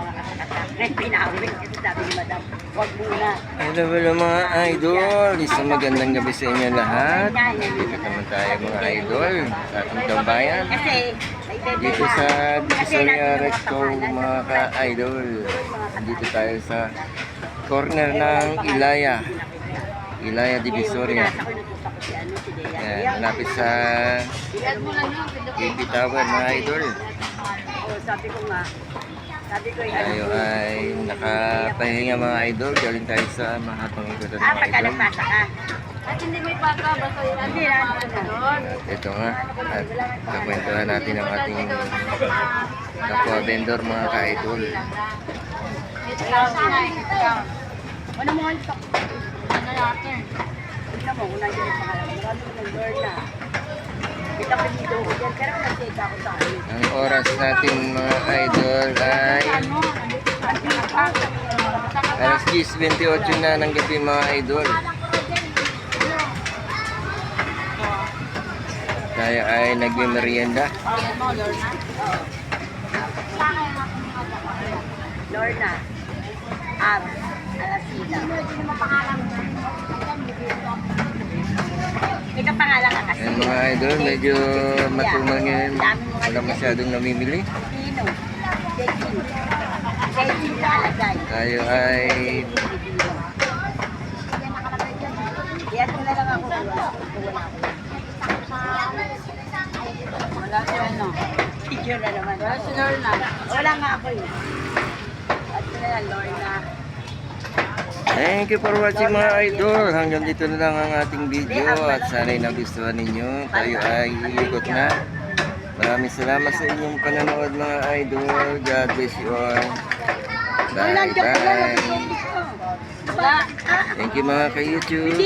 mga kasakasak. Ngayon pinawin kasi sabi ni Madam, huwag muna. Hello, hello mga idol. Isang magandang gabi sa inyo lahat. Dito naman tayo mga idol sa ating bebe Dito sa Divisoria Recto mga ka-idol. Dito tayo sa corner ng Ilaya. Ilaya Divisoria. Ano. Yan, malapit sa KP Tower mga idol. Sabi ko nga, sabi ko, eh, Tayo ano, ay nakapahinga mga idol. Galing tayo sa mahatong ikutan Ah, mga pagka idol. nagpasa ka. At hindi may baka, basta yun. Hindi. At ito nga, at kakwentuhan natin ang ating kapwa vendor mga ka-idol. Ano mo, ang tok? Ano natin? Tignan mo, nandiyan yung pangalan. Marami ng girl na. Ang oras natin mga idol ay alas 10.28 na ng gabi mga idol. Tayo ay mo, Lorna. Ab. Alasida. Ikaw pangalan ka kasi. Ayan mga idol, medyo matumal ngayon. Wala masyadong namimili. Alagay. Tayo ay Yan na lang ako. Wala wala ako. Wala si ano. Video na naman. Wala si Lorna. Wala nga ako. At yun na lang, Lorna. Thank you for watching mga idol. Hanggang dito na lang ang ating video at sana'y nagustuhan ninyo. Tayo ay iikot na. Maraming salamat sa inyong panonood mga idol. God bless you all. Bye bye. Thank you mga ka-YouTube.